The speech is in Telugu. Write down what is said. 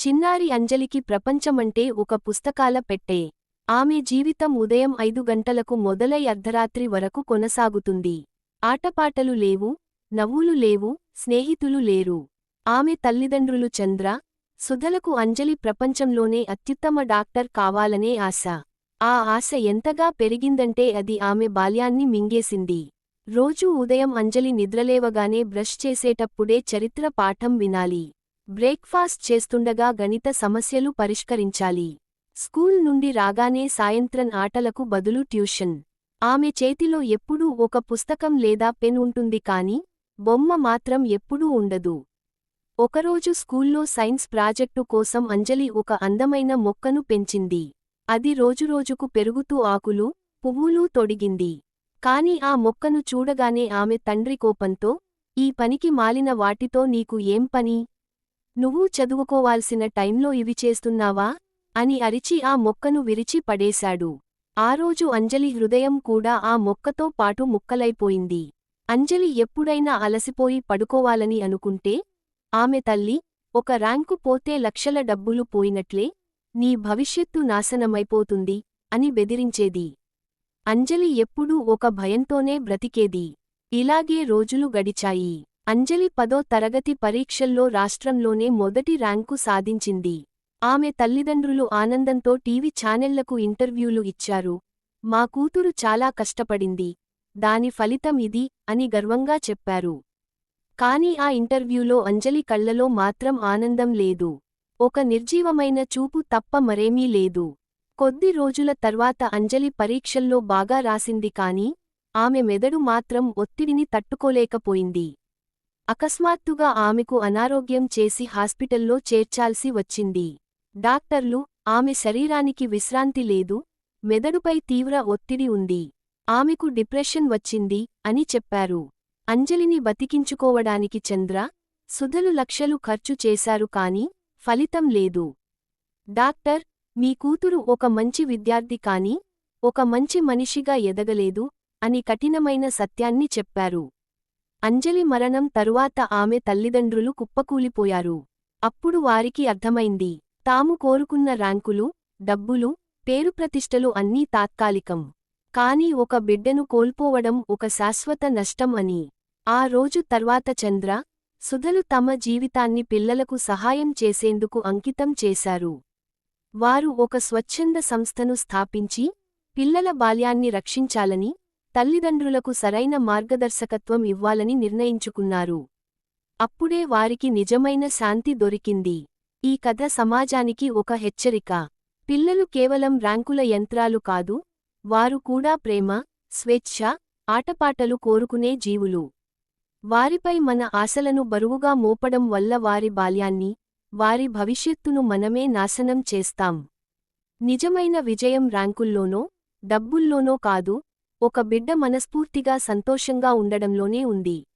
చిన్నారి అంజలికి ప్రపంచమంటే ఒక పుస్తకాల పెట్టే. ఆమె జీవితం ఉదయం ఐదు గంటలకు మొదలై అర్ధరాత్రి వరకు కొనసాగుతుంది. ఆటపాటలు లేవు నవ్వులు లేవు స్నేహితులు లేరు. ఆమె తల్లిదండ్రులు చంద్ర సుధలకు అంజలి ప్రపంచంలోనే అత్యుత్తమ డాక్టర్ కావాలనే ఆశ. ఆ ఆశ ఎంతగా పెరిగిందంటే అది ఆమె బాల్యాన్ని మింగేసింది. రోజూ ఉదయం అంజలి నిద్రలేవగానే బ్రష్ చేసేటప్పుడే చరిత్ర పాఠం వినాలి. బ్రేక్ఫాస్ట్ చేస్తుండగా గణిత సమస్యలు పరిష్కరించాలి. స్కూల్ నుండి రాగానే సాయంత్రం ఆటలకు బదులు ట్యూషన్. ఆమె చేతిలో ఎప్పుడూ ఒక పుస్తకం లేదా పెన్ ఉంటుంది కాని బొమ్మ మాత్రం ఎప్పుడూ ఉండదు. ఒకరోజు స్కూల్లో సైన్స్ ప్రాజెక్టు కోసం అంజలి ఒక అందమైన మొక్కను పెంచింది. అది రోజురోజుకు పెరుగుతూ ఆకులు పువ్వులు తొడిగింది. కాని ఆ మొక్కను చూడగానే ఆమె తండ్రి కోపంతో ఈ పనికి మాలిన వాటితో నీకు ఏం పని? నువ్వు చదువుకోవాల్సిన టైంలో ఇవి చేస్తున్నావా? అని అరిచి ఆ మొక్కను విరిచి పడేశాడు. ఆ రోజు అంజలి హృదయం కూడా ఆ మొక్కతో పాటు ముక్కలైపోయింది. అంజలి ఎప్పుడైనా అలసిపోయి పడుకోవాలని అనుకుంటే ఆమె తల్లి ఒక ర్యాంకు పోతే లక్షల డబ్బులు పోయినట్లే నీ భవిష్యత్తు నాశనమైపోతుంది అని బెదిరించేది. అంజలి ఎప్పుడూ ఒక భయంతోనే బ్రతికేది. ఇలాగే రోజులు గడిచాయి. అంజలి పదో తరగతి పరీక్షల్లో రాష్ట్రంలోనే మొదటి ర్యాంకు సాధించింది. ఆమె తల్లిదండ్రులు ఆనందంతో టీవీ ఛానెళ్ళకు ఇంటర్వ్యూలు ఇచ్చారు. మా కూతురు చాలా కష్టపడింది. దాని ఫలితం ఇది అని గర్వంగా చెప్పారు. కాని ఆ ఇంటర్వ్యూలో అంజలి కళ్ళలో మాత్రం ఆనందం లేదు. ఒక నిర్జీవమైన చూపు తప్ప మరేమీ లేదు. కొద్ది రోజుల తర్వాత అంజలి పరీక్షల్లో బాగా రాసింది కాని ఆమె మెదడు మాత్రం ఒత్తిడిని తట్టుకోలేకపోయింది. అకస్మాత్తుగా ఆమెకు అనారోగ్యం చేసి హాస్పిటల్లో చేర్చాల్సి వచ్చింది. డాక్టర్లు ఆమె శరీరానికి విశ్రాంతి లేదు మెదడుపై తీవ్ర ఒత్తిడి ఉంది. ఆమెకు డిప్రెషన్ వచ్చింది అని చెప్పారు. అంజలిని బతికించుకోవడానికి చంద్ర సుధలు లక్షలు ఖర్చు చేశారు కాని ఫలితం లేదు. డాక్టర్ మీ కూతురు ఒక మంచి విద్యార్థి కాని ఒక మంచి మనిషిగా ఎదగలేదు అని కఠినమైన సత్యాన్ని చెప్పారు. అంజలి మరణం తరువాత ఆమె తల్లిదండ్రులు కుప్పకూలిపోయారు. అప్పుడు వారికి అర్థమైంది తాము కోరుకున్న ర్యాంకులు డబ్బులు పేరుప్రతిష్టలు అన్నీ తాత్కాలికం. కాని ఒక బిడ్డను కోల్పోవడం ఒక శాశ్వత నష్టం అని. ఆ రోజు తర్వాత చంద్ర సుధలు తమ జీవితాన్ని పిల్లలకు సహాయం చేసేందుకు అంకితం చేశారు. వారు ఒక స్వచ్ఛంద సంస్థను స్థాపించి పిల్లల బాల్యాన్ని రక్షించాలని తల్లిదండ్రులకు సరైన మార్గదర్శకత్వం ఇవ్వాలని నిర్ణయించుకున్నారు. అప్పుడే వారికి నిజమైన శాంతి దొరికింది. ఈ కథ సమాజానికి ఒక హెచ్చరిక. పిల్లలు కేవలం ర్యాంకుల యంత్రాలు కాదు వారు కూడా ప్రేమ స్వేచ్ఛ ఆటపాటలు కోరుకునే జీవులు. వారిపై మన ఆశలను బరువుగా మోపడం వల్ల వారి బాల్యాన్ని వారి భవిష్యత్తును మనమే నాశనం చేస్తాం. నిజమైన విజయం ర్యాంకుల్లోనో డబ్బుల్లోనో కాదు ఒక బిడ్డ మనస్ఫూర్తిగా సంతోషంగా ఉండడంలోనే ఉంది.